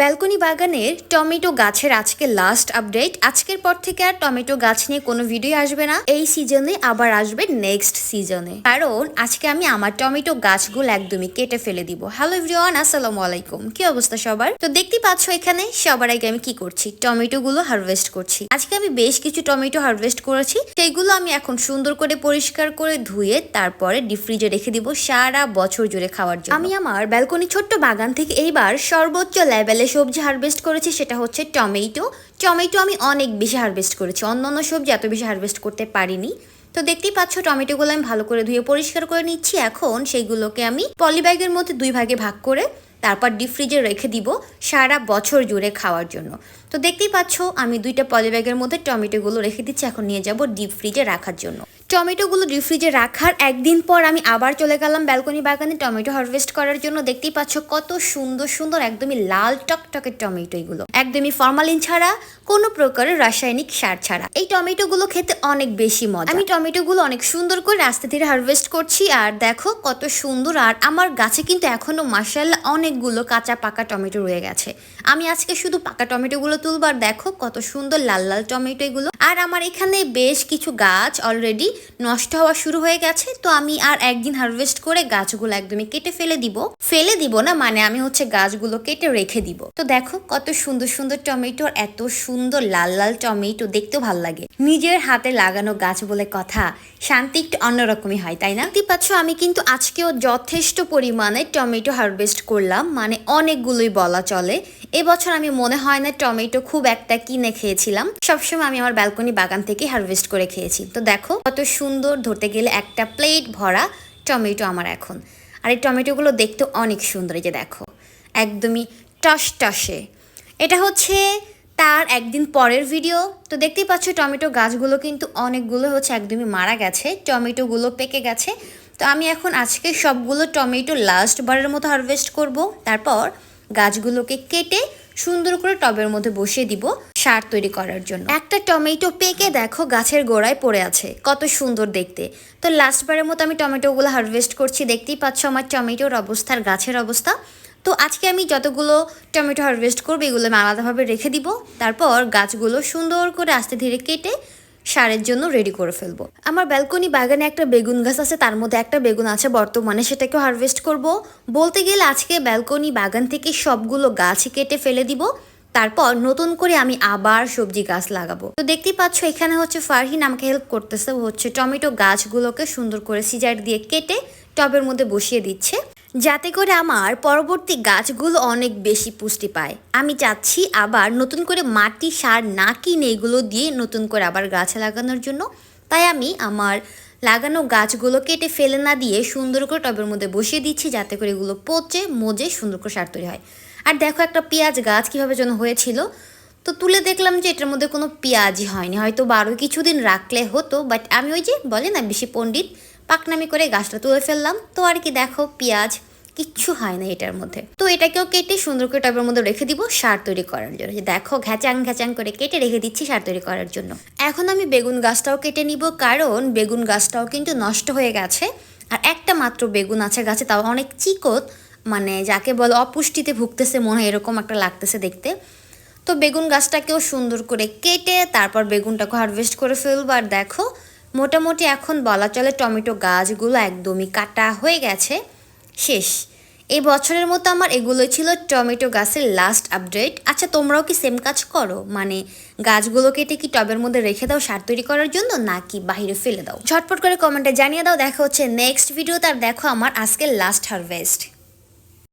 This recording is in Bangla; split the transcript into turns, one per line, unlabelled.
ব্যালকনি বাগানের টমেটো গাছের আজকে লাস্ট আপডেট আজকের পর থেকে আর টমেটো গাছ নিয়ে কোনো ভিডিও আসবে না। এই সিজনে আবার আসবে নেক্সট সিজনে কারণ আজকে আমি আমার টমেটো গাছগুলো একদমই কেটে ফেলে দিব। হ্যালো এভরিওয়ান আসসালামু আলাইকুম। কি অবস্থা সবার? তো দেখতে পাচ্ছ এখানে সবার আগে আমি কি করছি? টমেটো গুলো হারভেস্ট করছি। আজকে আমি বেশ কিছু টমেটো হারভেস্ট করেছি। সেইগুলো আমি এখন সুন্দর করে পরিষ্কার করে ধুয়ে তারপরে ডিপ ফ্রিজে রেখে দিব সারা বছর জুড়ে খাওয়ার জন্য। আমি আমার ব্যালকনি ছোট্ট বাগান থেকে এইবার সর্বোচ্চ লেভেলে সবজি হারভেস্ট করেছি, সেটা হচ্ছে টমেটো। টমেটো আমি অনেক বেশি হারভেস্ট করেছি। অন্য অন্য সবজি এত বেশি হারভেস্ট করতে পারিনি। তো দেখতেই পাচ্ছ, টমেটোগুলো আমি ভালো করে ধুয়ে পরিষ্কার করে নিচ্ছি। এখন সেইগুলোকে আমি পলিব্যাগের মধ্যে দুই ভাগে ভাগ করে তারপর ডিপ ফ্রিজে রেখে দিব সারা বছর জুড়ে খাওয়ার জন্য। তো দেখতেই পাচ্ছ, আমি দুইটা পলিব্যাগের মধ্যে টমেটোগুলো রেখে দিচ্ছি। এখন নিয়ে যাব ডিপ ফ্রিজে রাখার জন্য। টমেটোগুলো ডিপ ফ্রিজে রাখার একদিন পর আমি আবার চলে গেলাম ব্যালকনি বাগানে টমেটো হারভেস্ট করার জন্য। দেখতেই পাচ্ছ কত সুন্দর সুন্দর, একদমই লাল টকটকের টমেটো এগুলো। একদমই ফরমালিন ছাড়া, কোনো প্রকারের রাসায়নিক সার ছাড়া। এই টমেটোগুলো খেতে অনেক বেশি মজা। আমি টমেটোগুলো অনেক সুন্দর করে রাস্তা ধীরে হারভেস্ট করছি আর দেখো কত সুন্দর আর আমার গাছে কিন্তু এখনও মাসাল্লাহ অনেকগুলো কাঁচা পাকা টমেটো রয়ে গেছে। আমি আজকে শুধু পাকা টমেটোগুলো তুলবার দেখো কত সুন্দর লাল লাল টমেটো এগুলো। আর আমার এখানে বেশ কিছু গাছ অলরেডি নষ্ট হওয়া শুরু হয়ে গেছে, তো আমি আর একদিন হারভেস্ট করে গাছগুলো একদমই কেটে ফেলে দিব। ফেলে দিব না মানে আমি হচ্ছে গাছগুলো কেটে রেখে দিব। তো দেখো কত সুন্দর সুন্দর টমেটো আর এত সুন্দর লাল লাল টমেটো, দেখতেও ভালো লাগে। নিজের হাতে লাগানো গাছ বলে কথা, শান্তি একটু অন্যরকমই হয়, তাই না? দেখতে পাচ্ছ আমি কিন্তু আজকেও যথেষ্ট পরিমাণে টমেটো হারভেস্ট করলাম মানে অনেকগুলোই বলা চলে। এবছর আমি মনে হয় না টমেটো খুব একটা কিনে খেয়েছিলাম। সবসময় আমি আমার ব্যালকনি বাগান থেকে হারভেস্ট করে খেয়েছি। তো দেখো কত সুন্দর ধরতে গেলে একটা প্লেট ভরা টমেটো আমার এখন। আর এই টমেটোগুলো দেখতে অনেক সুন্দর যে দেখো। একদমই টস টসে। এটা হচ্ছে তার একদিন পরের ভিডিও তো দেখতেই পাচ্ছ, টমেটো গাছগুলো কিন্তু অনেকগুলো হচ্ছে একদমই মারা গেছে, টমেটোগুলো পেকে গেছে। তো আমি এখন আজকে সবগুলো টমেটো লাস্ট বারের মতো হারভেস্ট করব। তারপর গাছগুলোকে কেটে সুন্দর করে টবের মধ্যে বসিয়ে দিব সার তৈরি করার জন্য। একটা টমেটো পেকে দেখো গাছের গোড়ায় পড়ে আছে। কত সুন্দর দেখতে। তো লাস্টবারের মতো আমি টমেটোগুলো হারভেস্ট করছি। দেখতেই পাচ্ছ আমার টমেটোর অবস্থার গাছের অবস্থা। তো আজকে আমি যতগুলো টমেটো হারভেস্ট করব, এগুলো আমি আলাদাভাবে রেখে দিব। তারপর গাছগুলো সুন্দর করে আস্তে ধীরে কেটে সারের জন্য রেডি করে ফেলব। আমার ব্যালকনি বাগানে একটা বেগুন গাছ আছে, তার মধ্যে একটা বেগুন আছে, বর্তমানে সেটাকেও হারভেস্ট করব। বলতে গেলে আজকে ব্যালকনি বাগান থেকে সবগুলো গাছ কেটে ফেলে দিব। তারপর নতুন করে আমি আবার সবজি গাছ লাগাবো। তো দেখতেই পাচ্ছ, এখানে হচ্ছে ফারহিন আমাকে হেল্প করতেছে হচ্ছে টমেটো গাছগুলোকে সুন্দর করে সিজার দিয়ে কেটে টবের মধ্যে বসিয়ে দিচ্ছে। যাতে করে আমার পরবর্তী গাছগুলো অনেক বেশি পুষ্টি পায়। আমি চাচ্ছি আবার নতুন করে মাটি, সার না কিনে এগুলো দিয়ে নতুন করে আবার গাছ লাগানোর জন্য। তাই আমি আমার লাগানো গাছগুলো কেটে ফেলে না দিয়ে সুন্দর করে টবের মধ্যে বসিয়ে দিচ্ছি যাতে করে এগুলো পচে, মজে, সুন্দর করে সার তৈরি হয়। আর দেখো একটা পেঁয়াজ গাছ কীভাবে যেন হয়েছিল। তো তুলে দেখলাম যে এটার মধ্যে কোনো পেঁয়াজই হয়নি। হয়তো বারো কিছুদিন রাখলে হতো বাট আমি ওই যে বলে না, বেশি পণ্ডিত পাকনামি করে গাছটা তুলে ফেললাম। তো আর কি দেখো, পেঁয়াজ, কিচ্ছু হয় না এটার মধ্যে। তো এটাকেও কেটে সুন্দর করে টবের মধ্যে রেখে দিব সার তৈরি করার জন্য। দেখো, ঘ্যাচাং ঘ্যাচাং করে কেটে রেখে দিচ্ছি সার তৈরি করার জন্য। এখন আমি বেগুন গাছটাও কেটে নিব, কারণ বেগুন গাছটাও কিন্তু নষ্ট হয়ে গেছে। আর একটা মাত্র বেগুন আছে গাছে, তাও অনেক চিকত মানে যাকে বলে অপুষ্টিতে ভুগতেছে মনে হয়, এরকম একটা লাগতেছে দেখতে। তো বেগুন গাছটাকেও সুন্দর করে কেটে তারপর বেগুনটাকে হারভেস্ট করে ফেলব। আর দেখো মোটামুটি এখন বলা চলে টমেটো গাছগুলো একদমই কাটা হয়ে গেছে। শেষ। এই বছরের মতো আমার এগুলোই ছিল টমেটো গাছের লাস্ট আপডেট আচ্ছা তোমরাও কি সেম কাজ করো? মানে গাছগুলো কেটে কি টবের মধ্যে রেখে দাও সার তৈরি করার জন্য, নাকি বাইরে ফেলে দাও? ঝটপট করে কমেন্টে জানিয়ে দাও। দেখা হচ্ছে নেক্সট ভিডিও তার দেখো আমার আজকের লাস্ট হারভেস্ট